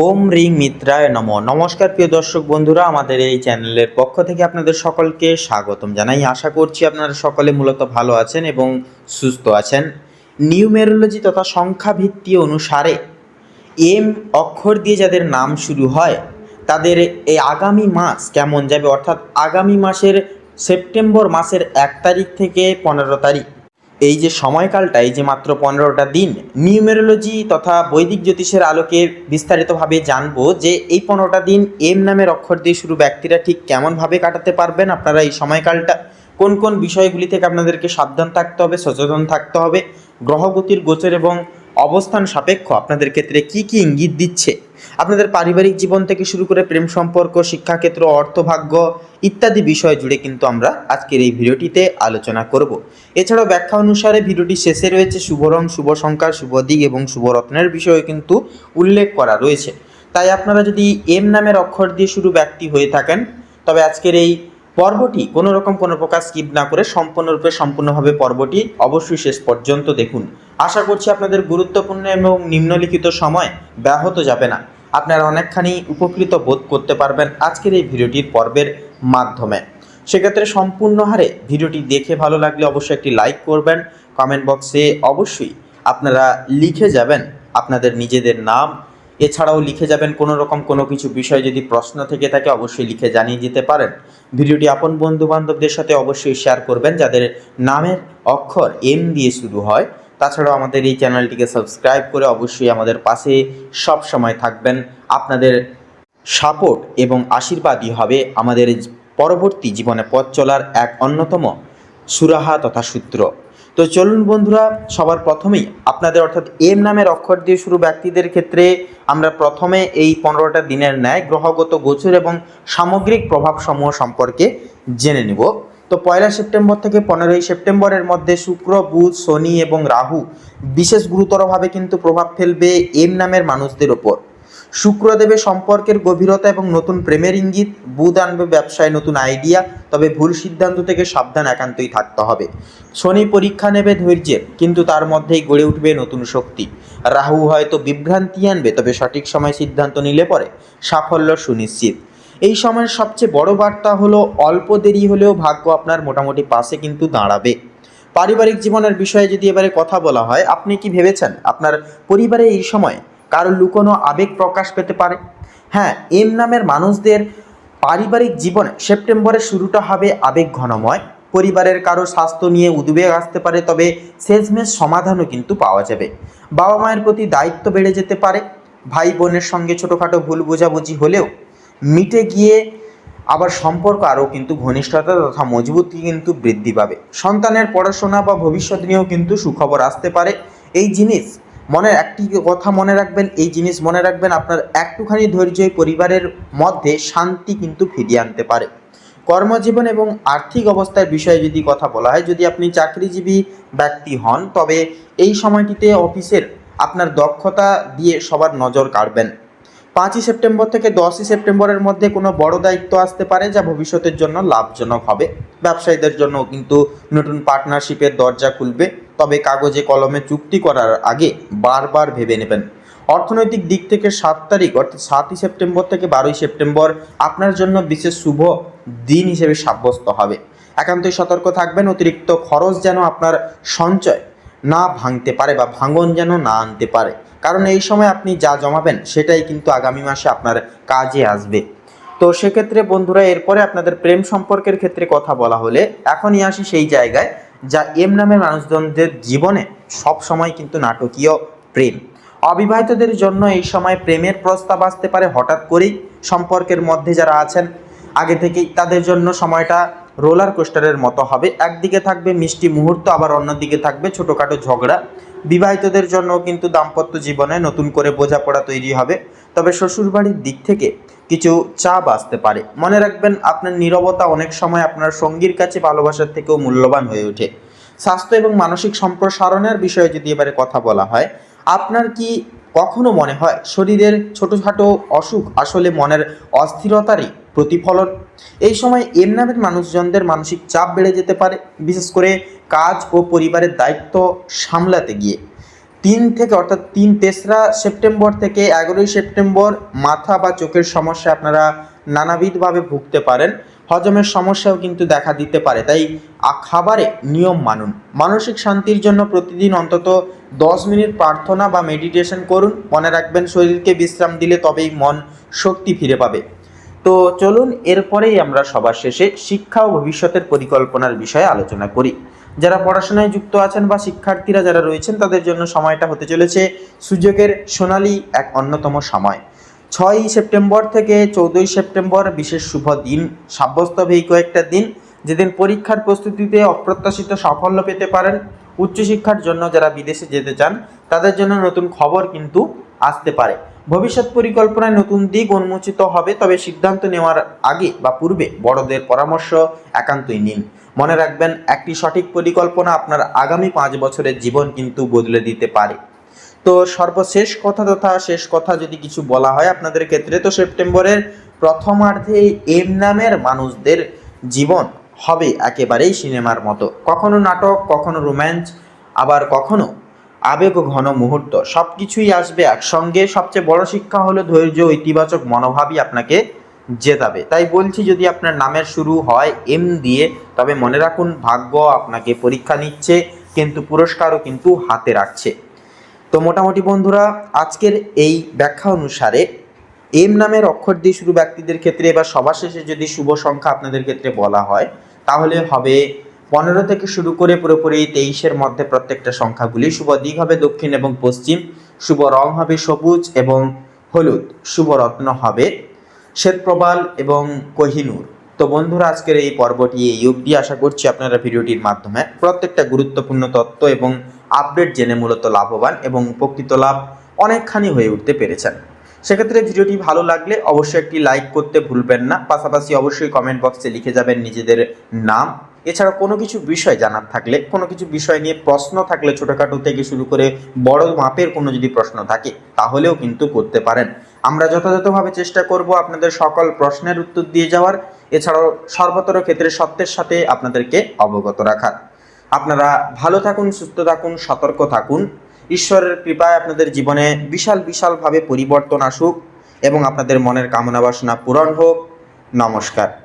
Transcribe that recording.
ওম ring মিত্রায় নম। নমস্কার প্রিয় দর্শক বন্ধুরা, আমাদের এই চ্যানেলের পক্ষ থেকে আপনাদের সকলকে স্বাগতম জানাই। আশা করছি আপনারা সকলে মূলত ভালো আছেন এবং সুস্থ আছেন। নিউমেরোলজি তথা সংখ্যা ভিত্তি অনুসারে এম অক্ষর দিয়ে যাদের নাম শুরু হয়, তাদের এই আগামী মাস কেমন যাবে? অর্থাৎ আগামী মাসের সেপ্টেম্বর মাসের এক তারিখ থেকে পনেরো তারিখ। এই যে সময়কালটা, এই যে মাত্র পনেরোটা দিন, নিউমেরোলজি তথা বৈদিক জ্যোতিষের আলোকে বিস্তারিতভাবে জানব যে এই পনেরোটা দিন এম নামের অক্ষর দিয়ে শুরু ব্যক্তিরা ঠিক কেমনভাবে কাটাতে পারবেন, আপনারা এই সময়কালটা কোন কোন বিষয়গুলি থেকে আপনাদেরকে সাবধান থাকতে হবে, সচেতন থাকতে হবে, গ্রহগতির গোচর এবং অবস্থান সাপেক্ষ আপনাদের ক্ষেত্রে কি কি ইঙ্গিত দিচ্ছে? আপনাদের পারিবারিক জীবন থেকে শুরু করে প্রেম সম্পর্ক, শিক্ষাক্ষেত্র, অর্থভাগ্য ইত্যাদি বিষয় জুড়ে কিন্তু আমরা আজকের এই ভিডিওটিতে আলোচনা করব। এছাড়াও ব্যাখ্যা অনুসারে ভিডিওটি শেষে রয়েছে শুভ রং, শুভ সংখ্যা, শুভ দিক এবং শুভ রত্নের বিষয়ে কিন্তু উল্লেখ করা রয়েছে। তাই আপনারা যদি এম নামের অক্ষর দিয়ে শুরু ব্যক্তি হয়ে থাকেন, তবে আজকের এই পর্বটি কোনো রকম কোনো প্রকার স্কিপ না করে সম্পূর্ণরূপে, সম্পূর্ণভাবে পর্বটি অবশ্যই শেষ পর্যন্ত দেখুন। আশা করছি আপনাদের গুরুত্বপূর্ণ এবং নিম্নলিখিত সময় ব্যাহত যাবে না। আপনারা অনেকখানি উপকৃত বোধ করতে পারবেন আজকের এই ভিডিওটির পর্বের মাধ্যমে। সেক্ষেত্রে সম্পূর্ণ হারে ভিডিওটি দেখে ভালো লাগলে অবশ্যই একটি লাইক করবেন। কমেন্ট বক্সে অবশ্যই আপনারা লিখে যাবেন আপনাদের নিজেদের নাম এছাড়াও লিখে যাবেন কোনো রকম কোনো কিছু বিষয় যদি প্রশ্ন থেকে থাকে, অবশ্যই লিখে জানিয়ে দিতে পারেন। ভিডিওটি আপন বন্ধু বান্ধবদের সাথে অবশ্যই শেয়ার করবেন, যাদের নামের অক্ষর এম দিয়ে শুরু হয়। তাছাড়াও আমাদের এই চ্যানেলটিকে সাবস্ক্রাইব করে অবশ্যই আমাদের পাশে সব সময় থাকবেন। আপনাদের সাপোর্ট এবং আশীর্বাদই হবে আমাদের পরবর্তী জীবনে পথ চলার এক অন্যতম সুরাহা তথা সূত্র। তো চলুন বন্ধুরা, সবার প্রথমেই আপনাদের অর্থাৎ এম নামের অক্ষর দিয়ে শুরু ব্যক্তিদের ক্ষেত্রে আমরা প্রথমে এই পনেরোটা দিনের ন্যায়, গ্রহগত গোচর এবং সামগ্রিক প্রভাবসমূহ সম্পর্কে জেনে নিব। তো পয়লা সেপ্টেম্বর থেকে পনেরোই সেপ্টেম্বরের মধ্যে শুক্র, বুধ, শনি এবং রাহু বিশেষ গুরুতরভাবে কিন্তু প্রভাব ফেলবে এম নামের মানুষদের ওপর। শুক্র দেবে সম্পর্কের গভীরতা এবং নতুন প্রেমের ইঙ্গিত, বুধ আনবে ব্যবসায় নতুন আইডিয়া, তবে ভুল সিদ্ধান্ত থেকে সাবধান একান্তই থাকতে হবে। শনি পরীক্ষা নেবে ধৈর্যের, কিন্তু তার মধ্যেই গড়ে উঠবে নতুন শক্তি। রাহু হয়তো বিভ্রান্তি আনবে, তবে সঠিক সময় সিদ্ধান্ত নিলে পরে সাফল্য সুনিশ্চিত। এই সময়ের সবচেয়ে বড় বার্তা হলো, অল্প দেরি হলেও ভাগ্য আপনার মোটামুটি পাশে কিন্তু দাঁড়াবে। পারিবারিক জীবনের বিষয়ে যদি এবারে কথা বলা হয়, আপনি কি ভেবেছেন? আপনার পরিবারে এই সময় কারও লুকোনো আবেগ প্রকাশ পেতে পারে। হ্যাঁ এম নামের মানুষদের পারিবারিক জীবনে সেপ্টেম্বরের শুরুটা হবে আবেগ ঘনময়। পরিবারের কারও স্বাস্থ্য নিয়ে উদ্বেগ আসতে পারে, তবে শেষমেশ সমাধানও কিন্তু পাওয়া যাবে। বাবা মায়ের প্রতি দায়িত্ব বেড়ে যেতে পারে। ভাই বোনের সঙ্গে ছোটোখাটো ভুল বোঝাবুঝি হলেও মিটে গিয়ে আবার সম্পর্ক আরও কিন্তু ঘনিষ্ঠতা তথা মজবুতি কিন্তু বৃদ্ধি পাবে। সন্তানের পড়াশোনা বা ভবিষ্যৎ নিয়েও কিন্তু সুখবর আসতে পারে। এই জিনিস মনে, একটি কথা মনে রাখবেন, এই জিনিস মনে রাখবেন, আপনার একটুখানি ধৈর্যই পরিবারের মধ্যে শান্তি কিন্তু ফিরিয়ে আনতে পারে। কর্মজীবন এবং আর্থিক অবস্থার বিষয়ে যদি কথা বলা হয়, যদি আপনি চাকরিজীবী ব্যক্তি হন, তবে এই সময়টিতে অফিসের আপনার দক্ষতা দিয়ে সবার নজর কাড়বেন। পাঁচই সেপ্টেম্বর থেকে দশই সেপ্টেম্বরের মধ্যে কোনো বড় দায়িত্ব আসতে পারে যা ভবিষ্যতের জন্য লাভজনক হবে। ব্যবসায়ীদের জন্য কিন্তু নতুন পার্টনারশিপের দরজা খুলবে, তবে কাগজে কলমে চুক্তি করার আগে বারবার ভেবে নেবেন। অর্থনৈতিক দিক থেকে সাত তারিখ, অর্থাৎ সাতই সেপ্টেম্বর থেকে বারোই সেপ্টেম্বর আপনার জন্য বিশেষ শুভ দিন হিসেবে সাব্যস্ত হবে। একান্তই সতর্ক থাকবেন, অতিরিক্ত খরচ যেন আপনার সঞ্চয় না ভাঙতে পারে বা ভাঙন যেন না আনতে পারে। কারণ এই সময় আপনি যা জমাবেন সেটাই কিন্তু আগামী মাসে আপনার কাজে আসবে। তো সেক্ষেত্রে বন্ধুরা, এরপরে আপনাদের প্রেম সম্পর্কের ক্ষেত্রে কথা বলা হলে এখনই আসি সেই জায়গায় যা এম নামের মানুষজনদের জীবনে সব সময় কিন্তু নাটকীয় প্রেম। অবিবাহিতদের জন্য এই সময় প্রেমের প্রস্তাব আসতে পারে হঠাৎ করেই। সম্পর্কের মধ্যে যারা আছেন, আগে থেকেই তাদের জন্য সময়টা রোলার কোস্টারের মতো হবে। একদিকে থাকবে মিষ্টি মুহূর্ত, আবার অন্যদিকে থাকবে ছোটোখাটো ঝগড়া। বিবাহিতদের জন্য কিন্তু দাম্পত্য জীবনে নতুন করে বোঝাপড়া তৈরি হবে। তবে শ্বশুরবাড়ির দিক থেকে কিছু চাপ আসতে পারে। মনে রাখবেন, আপনার নীরবতা অনেক সময় আপনার সঙ্গীর কাছে ভালোবাসার থেকেও মূল্যবান হয়ে ওঠে। স্বাস্থ্য এবং মানসিক সম্প্রসারণের বিষয়ে যদি এবারে কথা বলা হয়, আপনার কি কখনো মনে হয় শরীরের ছোটোখাটো অসুখ আসলে মনের অস্থিরতারই প্রতিফলন। এই সময় এম নামের মানুষজনদের মানসিক চাপ বেড়ে যেতে পারে, বিশেষ করে কাজ ও পরিবারের দায়িত্ব সামলাতে গিয়ে। তিন থেকে, অর্থাৎ তিন তেসরা সেপ্টেম্বর থেকে এগারোই সেপ্টেম্বর মাথা বা চোখের সমস্যা আপনারা নানাবিধভাবে ভুগতে পারেন। হজমের সমস্যাও কিন্তু দেখা দিতে পারে। তাই খাবারে নিয়ম মানুন। মানসিক শান্তির জন্য প্রতিদিন অন্তত দশ মিনিট প্রার্থনা বা মেডিটেশন করুন। মনে রাখবেন, শরীরকে বিশ্রাম দিলে তবেই মন শক্তি ফিরে পাবে। তো চলুন এরপরেই আমরা সবার শেষে শিক্ষা ও ভবিষ্যতের পরিকল্পনার বিষয়ে আলোচনা করি। যারা পড়াশোনায় যুক্ত আছেন বা শিক্ষার্থীরা যারা রয়েছেন, তাদের জন্য সময়টা হতে চলেছে সুযোগের সোনালী এক অন্যতম সময়। ছয়ই সেপ্টেম্বর থেকে চৌদ্দই সেপ্টেম্বর বিশেষ শুভ দিন। সাব্যস্ত এই কয়েকটা দিন। যেদিন পরীক্ষার প্রস্তুতিতে অপ্রত্যাশিত সাফল্য পেতে পারেন উচ্চশিক্ষার জন্য যারা বিদেশে যেতে চান, তাদের জন্য নতুন খবর কিন্তু আসতে পারে। ভবিষ্যৎ পরিকল্পনায় নতুন দিক উন্মোচিত হবে, তবে সিদ্ধান্ত নেওয়ার আগে বা পূর্বে বড়দের পরামর্শ একান্তই নিন। মনে রাখবেন, একটি সঠিক পরিকল্পনা আপনার আগামী পাঁচ বছরের জীবন কিন্তু বদলে দিতে পারে। তো সর্বশেষ কথা তথা শেষ কথা যদি কিছু বলা হয় আপনাদের ক্ষেত্রে, তো সেপ্টেম্বরের প্রথমার্ধে এম নামের মানুষদের জীবন হবে একেবারেই সিনেমার মতো। কখনো নাটক, কখনো রোম্যান্স, আবার কখনো আবেগ ও ঘন মুহূর্ত সব কিছুই আসবে একসঙ্গে। সবচেয়ে বড় শিক্ষা হলো ধৈর্য ইতিবাচক মনোভাবই আপনাকে জেতাবে। তাই বলছি, যদি আপনার নামের শুরু হয় এম দিয়ে, তবে মনে রাখুন, ভাগ্য আপনাকে পরীক্ষা নিচ্ছে, কিন্তু পুরস্কারও কিন্তু হাতে রাখছে। তো মোটামুটি বন্ধুরা, আজকের এই ব্যাখ্যা অনুসারে এম নামের অক্ষর দিয়ে শুরু ব্যক্তিদের ক্ষেত্রে এবার সবার শেষে যদি শুভ সংখ্যা আপনাদের ক্ষেত্রে বলা হয়, তাহলে হবে পনেরো থেকে শুরু করে পুরোপুরি তেইশের মধ্যে প্রত্যেকটা সংখ্যাগুলি শুভ দিক হবে দক্ষিণ এবং পশ্চিম, শুভ রং হবে সবুজ এবং হলুদ, শুভ রত্ন হবে শ্বেতপ্রবাল এবং কোহিনূর। তো বন্ধুরা, আজকের এই পর্বটি এই অবধি। আশা করছি আপনারা ভিডিওটির মাধ্যমে প্রত্যেকটা গুরুত্বপূর্ণ তথ্য এবং আপডেট জেনে মূলত লাভবান এবং উপকৃত লাভ অনেকখানি হয়ে উঠতে পেরেছেন। সেক্ষেত্রে ভিডিওটি ভালো লাগলে অবশ্যই একটি লাইক করতে ভুলবেন না। পাশাপাশি অবশ্যই কমেন্ট বক্সে লিখে যাবেন নিজেদের নাম এছাড়া কোনো কিছু বিষয় জানার থাকলে, কোনো কিছু বিষয় নিয়ে প্রশ্ন থাকলে ছোটোখাটো থেকে শুরু করে বড় মাপের কোনো যদি প্রশ্ন থাকে, তাহলেও কিন্তু করতে পারেন। আমরা যথাযথভাবে চেষ্টা করব আপনাদের সকল প্রশ্নের উত্তর দিয়ে যাওয়ার। এছাড়াও সর্বতর ক্ষেত্রে সত্যের সাথে আপনাদেরকে অবগত রাখার। আপনারা ভালো থাকুন, সুস্থ থাকুন, সতর্ক থাকুন। ঈশ্বরের কৃপায় আপনাদের জীবনে বিশাল, বিশালভাবে পরিবর্তন আসুক এবং আপনাদের মনের কামনা বাসনা পূরণ হোক। নমস্কার।